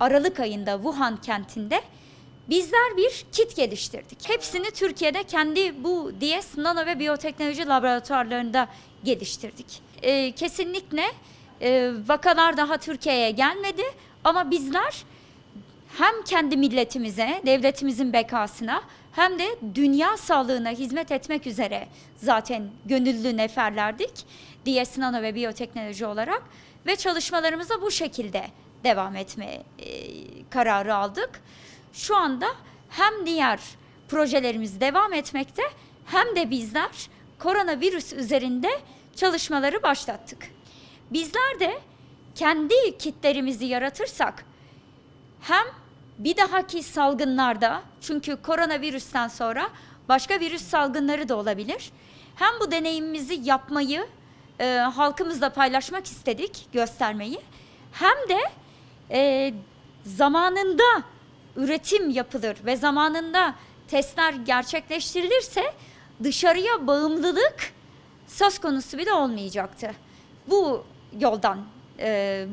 Aralık ayında Wuhan kentinde bizler bir kit geliştirdik. Hepsini Türkiye'de kendi bu DS Nano ve Biyoteknoloji laboratuvarlarında geliştirdik. Ee, kesinlikle e, vakalar daha Türkiye'ye gelmedi ama bizler hem kendi milletimize, devletimizin bekasına hem de dünya sağlığına hizmet etmek üzere zaten gönüllü neferlerdik. DS Nano ve biyoteknoloji olarak ve çalışmalarımıza bu şekilde devam etme e, kararı aldık. Şu anda hem diğer projelerimiz devam etmekte hem de bizler koronavirüs üzerinde çalışmaları başlattık. Bizler de kendi kitlerimizi yaratırsak hem bir dahaki salgınlarda çünkü koronavirüsten sonra başka virüs salgınları da olabilir. Hem bu deneyimimizi yapmayı e, halkımızla paylaşmak istedik, göstermeyi. Hem de e, zamanında üretim yapılır ve zamanında testler gerçekleştirilirse dışarıya bağımlılık söz konusu bile olmayacaktı. Bu yoldan e,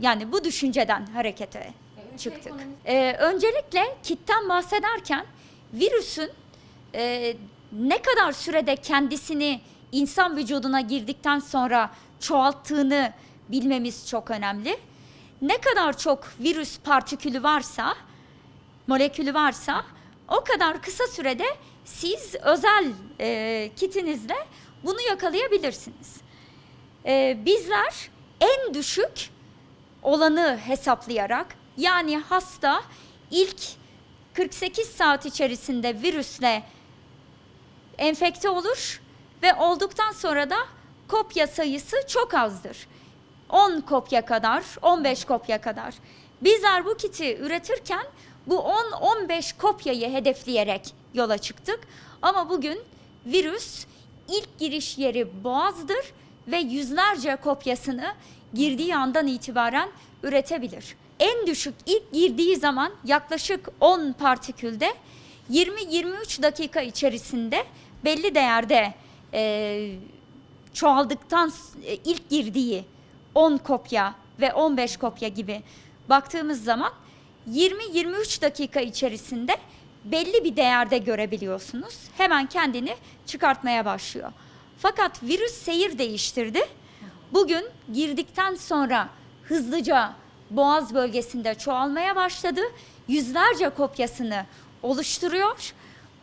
yani bu düşünceden harekete çıktık. Ee, öncelikle kitten bahsederken virüsün e, ne kadar sürede kendisini insan vücuduna girdikten sonra çoğalttığını bilmemiz çok önemli. Ne kadar çok virüs partikülü varsa, molekülü varsa o kadar kısa sürede siz özel e, kitinizle bunu yakalayabilirsiniz. E, bizler en düşük olanı hesaplayarak yani hasta ilk 48 saat içerisinde virüsle enfekte olur ve olduktan sonra da kopya sayısı çok azdır. 10 kopya kadar, 15 kopya kadar. Bizler bu kiti üretirken bu 10-15 kopyayı hedefleyerek yola çıktık. Ama bugün virüs ilk giriş yeri boğazdır ve yüzlerce kopyasını girdiği andan itibaren üretebilir. En düşük ilk girdiği zaman yaklaşık 10 partikülde 20-23 dakika içerisinde belli değerde e, çoğaldıktan ilk girdiği 10 kopya ve 15 kopya gibi baktığımız zaman 20-23 dakika içerisinde belli bir değerde görebiliyorsunuz. Hemen kendini çıkartmaya başlıyor. Fakat virüs seyir değiştirdi. Bugün girdikten sonra hızlıca boğaz bölgesinde çoğalmaya başladı. Yüzlerce kopyasını oluşturuyor.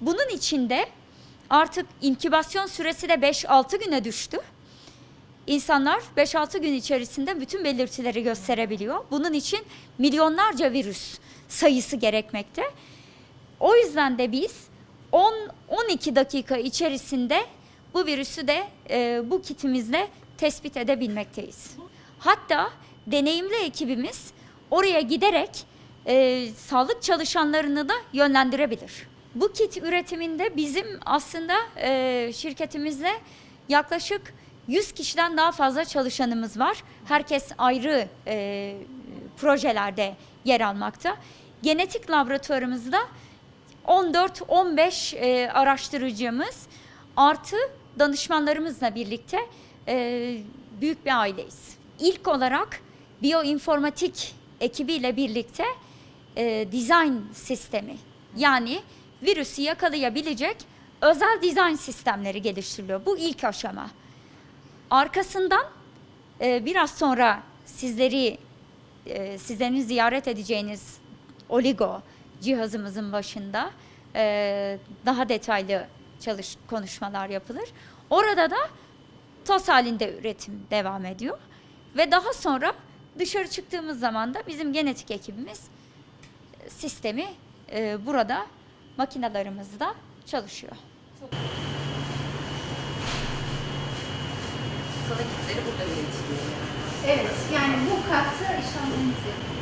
Bunun içinde artık inkübasyon süresi de 5-6 güne düştü. İnsanlar 5-6 gün içerisinde bütün belirtileri gösterebiliyor. Bunun için milyonlarca virüs sayısı gerekmekte. O yüzden de biz 10-12 dakika içerisinde bu virüsü de e, bu kitimizle tespit edebilmekteyiz. Hatta deneyimli ekibimiz oraya giderek e, sağlık çalışanlarını da yönlendirebilir. Bu kit üretiminde bizim aslında e, şirketimizde yaklaşık 100 kişiden daha fazla çalışanımız var. Herkes ayrı e, projelerde yer almakta. Genetik laboratuvarımızda 14-15 e, araştırıcımız artı danışmanlarımızla birlikte e, büyük bir aileyiz. İlk olarak biyoinformatik ekibiyle birlikte e, design sistemi yani virüsü yakalayabilecek özel dizayn sistemleri geliştiriliyor. Bu ilk aşama. Arkasından e, biraz sonra sizleri e, sizlerin ziyaret edeceğiniz oligo cihazımızın başında e, daha detaylı çalış konuşmalar yapılır. Orada da toz halinde üretim devam ediyor ve daha sonra dışarı çıktığımız zaman da bizim genetik ekibimiz e, sistemi e, burada makinalarımızda çalışıyor. Sana kitleri burada üretiliyor. Evet, yani bu katta işlemlerimiz yapılıyor.